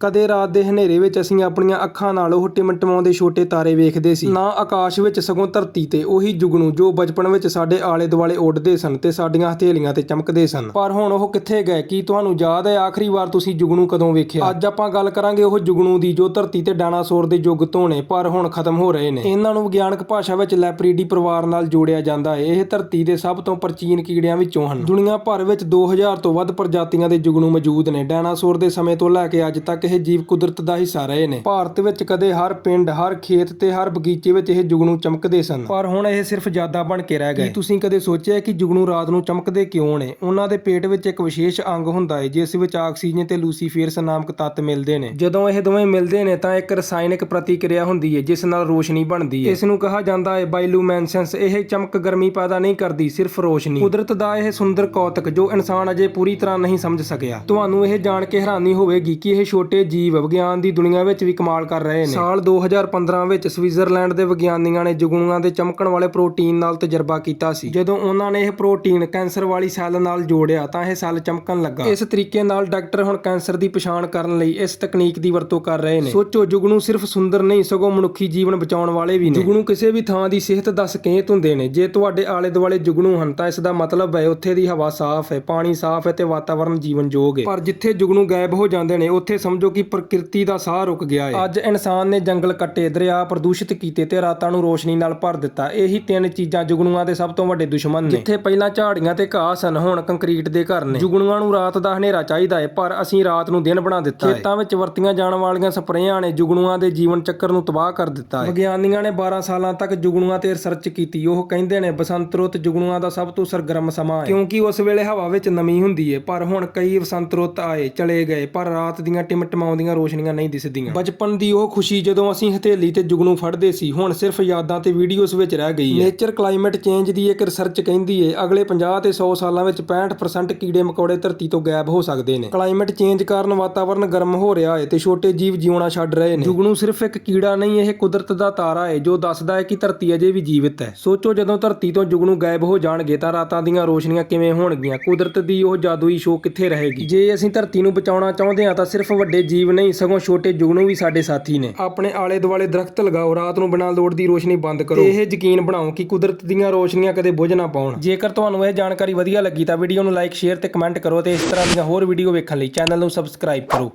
ਕਦੇ ਰਾਤ ਦੇ ਹਨੇਰੇ ਵਿੱਚ ਅਸੀਂ ਆਪਣੀਆਂ ਅੱਖਾਂ ਨਾਲ ਉਹ ਟਿਮਟਮਾਉਂਦੇ ਛੋਟੇ ਤਾਰੇ ਵੇਖਦੇ ਸੀ। ਨਾ ਆਕਾਸ਼ ਵਿੱਚ ਸਗੋਂ ਧਰਤੀ ਤੇ ਉਹੀ ਜੁਗਨੂ ਜੋ ਬਚਪਨ ਵਿੱਚ ਸਾਡੇ ਆਲੇ ਦੁਆਲੇ ਉੱਡਦੇ ਸਨ ਤੇ ਸਾਡੀਆਂ ਹਥੇਲੀਆਂ ਤੇ ਚਮਕਦੇ ਸਨ। ਪਰ ਹੁਣ ਉਹ ਕਿੱਥੇ ਗਏ? ਕੀ ਤੁਹਾਨੂੰ ਯਾਦ ਹੈ ਆਖਰੀ ਵਾਰ ਤੁਸੀਂ ਜੁਗਨੂ ਕਦੋਂ ਵੇਖਿਆ? ਅੱਜ ਆਪਾਂ ਗੱਲ ਕਰਾਂਗੇ ਉਹ ਜੁਗਨੂ ਦੀ ਜੋ ਧਰਤੀ ਤੇ ਡਾਇਨਾਸੌਰ ਦੇ ਯੁੱਗ ਤੋਂ ਨੇ ਪਰ ਹੁਣ ਖਤਮ ਹੋ ਰਹੇ ਨੇ। ਇਹਨਾਂ ਨੂੰ ਵਿਗਿਆਨਕ ਭਾਸ਼ਾ ਵਿੱਚ ਲੈਪਰੀਡੀ ਪਰਿਵਾਰ ਨਾਲ ਜੋੜਿਆ ਜਾਂਦਾ ਹੈ। ਇਹ ਧਰਤੀ ਦੇ ਸਭ ਤੋਂ ਪ੍ਰਾਚੀਨ ਕੀੜਿਆਂ ਵਿੱਚੋਂ ਹਨ। ਦੁਨੀਆ ਭਰ ਵਿੱਚ 2000 ਤੋਂ ਵੱਧ ਪ੍ਰਜਾਤੀਆਂ ਦੇ ਜੁਗਨੂ ਮੌਜੂਦ ਨੇ। ਡਾਇਨਾਸੌਰ ਦੇ ਸਮੇਂ ਤੋਂ ਲੈ ਕੇ ਅੱਜ ਤੱਕ ਇਹ ਜੀਵ ਕੁਦਰਤ ਦਾ ਹਿੱਸਾ ਰਹੇ ਨੇ। ਭਾਰਤ ਵਿੱਚ ਕਦੇ ਹਰ ਪਿੰਡ ਹਰ ਖੇਤ ਤੇ ਹਰ ਬਗੀਚੇ ਵਿੱਚ ਇਹ ਜੁਗਨੂ ਚਮਕਦੇ ਸਨ। ਪਰ ਹੁਣ ਇਹ ਸਿਰਫ ਯਾਦਾਂ ਬਣ ਕੇ ਰਹਿ ਗਏ। ਕੀ ਤੁਸੀਂ ਕਦੇ ਸੋਚਿਆ ਕਿ ਜੁਗਨੂ ਰਾਤ ਨੂੰ ਚਮਕਦੇ ਕਿਉਂ ਨੇ? ਉਹਨਾਂ ਦੇ ਪੇਟ ਵਿੱਚ ਇੱਕ ਵਿਸ਼ੇਸ਼ ਅੰਗ ਹੁੰਦਾ ਹੈ ਜਿਸ ਵਿੱਚ ਆਕਸੀਜਨ ਤੇ ਲੂਸੀਫੇਰਸ ਨਾਮਕ ਤੱਤ ਮਿਲਦੇ ਨੇ। ਜਦੋਂ ਇਹ ਦੋਵੇਂ ਮਿਲਦੇ ਨੇ ਤਾਂ ਇੱਕ ਰਸਾਇਣਕ ਪ੍ਰਤੀਕਿਰਿਆ ਹੁੰਦੀ ਹੈ ਜਿਸ ਨਾਲ ਰੋਸ਼ਨੀ ਬਣਦੀ ਹੈ ਇਸ ਨੂੰ ਕਿਹਾ ਜਾਂਦਾ ਹੈ ਬਾਇਲੂਮੈਨਸੈਂਸ। ਇਹ ਚਮਕ ਗਰਮੀ ਪੈਦਾ ਨਹੀਂ ਕਰਦੀ ਸਿਰਫ ਰੋਸ਼ਨੀ। ਕੁਦਰਤ ਦਾ ਇਹ ਸੁੰਦਰ ਕੌਤਕ ਜੋ ਇਨਸਾਨ ਅਜੇ ਪੂਰੀ ਤਰ੍ਹਾਂ ਨਹੀਂ ਸਮਝ ਸਕਿਆ। ਤੁਹਾਨੂੰ ਇਹ ਜਾਣ ਕੇ ਹੈਰਾਨੀ ਹੋਵੇਗੀ ਕਿ ਇਹ ਛੋਟੇ ਜੀਵ ਵਿਗਿਆਨ ਦੀ ਦੁਨੀਆ ਵਿੱਚ ਵੀ ਕਮਾਲ ਕਰ ਰਹੇ ਨੇ। ਸਾਲ 2015 ਵਿੱਚ ਸਵਿਟਜ਼ਰਲੈਂਡ ਦੇ ਵਿਗਿਆਨੀਆਂ ਨੇ ਜੁਗਨੂਆਂ ਦੇ ਚਮਕਣ ਵਾਲੇ ਪ੍ਰੋਟੀਨ ਨਾਲ ਤਜਰਬਾ ਕੀਤਾ ਸੀ। ਜਦੋਂ ਉਹਨਾਂ ਨੇ ਇਹ ਪ੍ਰੋਟੀਨ ਕੈਂਸਰ ਵਾਲੀ ਸੈੱਲ ਨਾਲ ਜੋੜਿਆ ਤਾਂ ਇਹ ਸੈੱਲ ਚਮਕਣ ਲੱਗਾ। ਇਸ ਤਰੀਕੇ ਨਾਲ ਡਾਕਟਰ ਹੁਣ ਕੈਂਸਰ ਦੀ ਪਛਾਣ ਕਰਨ ਲਈ ਇਸ ਤਕਨੀਕ ਦੀ ਵਰਤੋਂ ਕਰ ਰਹੇ ਨੇ। ਸੋਚੋ ਜੁਗਨੂ ਸਿਰਫ ਸੁੰਦਰ ਨਹੀਂ, ਸਗੋਂ ਮਨੁੱਖੀ ਜੀਵਨ ਬਚਾਉਣ ਵਾਲੇ ਵੀ ਨੇ। ਜੁਗਨੂ ਕਿਸੇ ਵੀ ਥਾਂ ਦੀ ਸਿਹਤ ਦਾ ਸੰਕੇਤ ਹੁੰਦੇ ਨੇ। ਜੇ ਤੁਹਾਡੇ ਆਲੇ ਦੁਆਲੇ ਜੁਗਨੂ ਹਨ ਤਾਂ ਇਸ ਦਾ ਮਤਲਬ ਹੈ ਉੱਥੇ ਦੀ ਹਵਾ ਸਾਫ਼ ਹੈ, ਪਾਣੀ ਸਾਫ਼ ਹੈ ਤੇ ਵਾਤਾਵਰਣ ਜੀਵਨਯੋਗ ਹੈ। ਪਰ ਜਿੱਥੇ ਜੁਗਨੂ ਗਾਇਬ ਹੋ ਜਾਂਦੇ ਨੇ, ਉੱਥੇ ਸਮਝੋ ਕਿ ਪ੍ਰਕਿਰਤੀ ਦਾ ਸਾਹ ਰੁਕ ਗਿਆ ਹੈ। ਅੱਜ ਇਨਸਾਨ ਨੇ ਜੰਗਲ ਕੱਟੇ ਦਰਿਆ ਪ੍ਰਦੂਸ਼ਿਤ ਕੀਤੇ ਤੇ ਰਾਤਾਂ ਨੂੰ ਰੋਸ਼ਨੀ ਨਾਲ ਭਰ ਦਿੱਤਾ। ਇਹੀ ਤਿੰਨ ਚੀਜ਼ਾਂ ਜੁਗਨੂਆਂ ਦੇ ਸਭ ਤੋਂ ਵੱਡੇ ਦੁਸ਼ਮਣ ਨੇ। ਜਿੱਥੇ ਪਹਿਲਾਂ ਝਾੜੀਆਂ ਤੇ ਘਾਹ ਸਨ ਹੁਣ ਕੰਕਰੀਟ ਦੇ ਘਰ ਨੇ। ਜੁਗਨੂਆਂ ਨੂੰ ਰਾਤ ਦਾ ਹਨੇਰਾ ਚਾਹੀਦਾ ਹੈ ਪਰ ਅਸੀਂ ਰਾਤ ਨੂੰ ਦਿਨ ਬਣਾ ਦਿੱਤਾ ਹੈ। ਖੇਤਾਂ ਵਿੱਚ ਵਰਤੀਆਂ ਜਾਣ ਵਾਲੀਆਂ ਸਪਰੇਆਂ ਨੇ ਜੁਗਨੂਆਂ ਦੇ ਜੀਵਨ ਚੱਕਰ ਨੂੰ ਤਬਾਹ ਕਰ ਦਿੱਤਾ ਹੈ। ਵਿਗਿਆਨੀਆਂ ਨੇ 12 ਸਾਲਾਂ ਤੱਕ ਜੁਗਨੂਆਂ ਤੇ ਰਿਸਰਚ ਕੀਤੀ। ਉਹ ਕਹਿੰਦੇ ਨੇ ਬਸੰਤ ਰੁੱਤ ਜੁਗਨੂਆਂ ਦਾ ਸਭ ਤੋਂ ਸਰਗਰਮ ਸਮਾਂ ਹੈ। ਕਿਉਂਕਿ ਉਸ ਵੇਲੇ ਹਵਾ ਵਿੱਚ ਨਮੀ ਹੁੰਦੀ ਹੈ ਪਰ ਹੁਣ ਕਈ ਬਸੰਤ ਰੁੱਤ ਆਏ ਚਲੇ ਗਏ ਪਰ ਰਾਤ ਦੀਆਂ ਟਿਮਟਮਾਉਂਦੀਆਂ ਰੋਸ਼ਨੀਆਂ ਨਹੀਂ ਦਿਸਦੀਆਂ। ਬਚਪਨ ਦੀ ਉਹ ਖੁਸ਼ੀ ਜਦੋਂ ਅਸੀਂ ਹਥੇਲੀ ਤੇ ਜੁਗਨੂ ਫੜਦੇ ਸੀ ਹੁਣ ਸਿਰਫ ਯਾਦਾਂ ਤੇ ਵੀਡੀਓਜ਼ ਵਿੱਚ ਰਹਿ ਗਈ ਹੈ। ਨੇਚਰ ਕਲਾਈਮੇਟ ਚੇਂਜ ਦੀ ਇੱਕ ਰਿਸਰਚ ਕਹਿੰਦੀ ਹੈ ਅਗਲੇ 50 ਤੇ 100 ਸਾਲਾਂ ਵਿੱਚ 65% ਕੀੜੇ ਮਕੌੜੇ ਧਰਤੀ ਤੋਂ ਗਾਇਬ ਹੋ ਸਕਦੇ ਨੇ। ਕਲਾਈਮੇਟ ਚੇਂਜ ਕਾਰਨ ਵਾਤਾਵਰਣ ਗਰਮ ਹੋ ਰਿਹਾ ਹੈ ਤੇ ਛੋਟੇ ਜੀਵ ਜਿਉਣਾ ਛੱਡ ਰਹੇ ਨੇ। ਜੁਗਨੂ ਸਿਰਫ ਇੱਕ ਕੀੜਾ ਨਹੀਂ ਇਹ ਕੁਦਰਤ ਦਾ ਤਾਰਾ ਹੈ ਜੋ ਦੱਸਦਾ ਹੈ ਕਿ ਧਰਤੀ ਅਜੇ ਵੀ ਜੀਵਿਤ ਹੈ। ਸੋਚੋ ਜਦੋਂ ਧਰਤੀ ਤੋਂ ਜੁਗਨੂ ਗਾਇਬ ਹੋ ਜਾਣਗੇ ਤਾਂ ਰਾਤਾਂ ਦੀਆਂ ਰੋਸ਼ਨੀਆਂ ਕਿਵੇਂ ਹੋਣਗੀਆਂ? ਕੁਦਰਤ ਦੀ ਉਹ ਜਾਦੂਈ ਸ਼ੋਅ ਕਿੱਥੇ ਰਹੇਗੀ? ਜੇ ਅਸੀਂ ਧਰਤੀ ਨੂੰ ਬਚਾਉਣਾ ਚਾਹੁੰਦੇ ਹਾਂ ਤਾਂ ਸਿਰਫ ਵੱਡੇ ਜੀਵ ਨਹੀਂ ਸਗੋਂ ਛੋਟੇ ਜੁਗਨੂ ਵੀ ਸਾਡੇ ਸਾਥੀ ਨੇ। ਆਪਣੇ ਆਲੇ ਦੁਆਲੇ ਦਰਖਤ ਲਗਾਓ ਰਾਤ ਨੂੰ ਬਿਨਾਂ ਲੋੜ ਦੀ ਰੋਸ਼ਨੀ ਬੰਦ ਕਰੋ। ਇਹ ਯਕੀਨ ਬਣਾਓ ਕਿ ਕੁਦਰਤ ਦੀਆਂ ਰੋਸ਼ਨੀਆਂ ਕਦੇ ਬੁਝ ਨਾ ਪਾਉਣ। ਜੇਕਰ ਤੁਹਾਨੂੰ ਇਹ ਜਾਣਕਾਰੀ ਵਧੀਆ ਲੱਗੀ ਤਾਂ ਵੀਡੀਓ ਨੂੰ ਲਾਈਕ ਸ਼ੇਅਰ ਤੇ ਕਮੈਂਟ ਕਰੋ ਤੇ ਇਸ ਤਰ੍ਹਾਂ ਦੀਆਂ ਹੋਰ ਵੀਡੀਓ ਵੇਖਣ ਲਈ ਚੈਨਲ ਨੂੰ ਸਬਸਕ੍ਰਾਈਬ ਕਰੋ।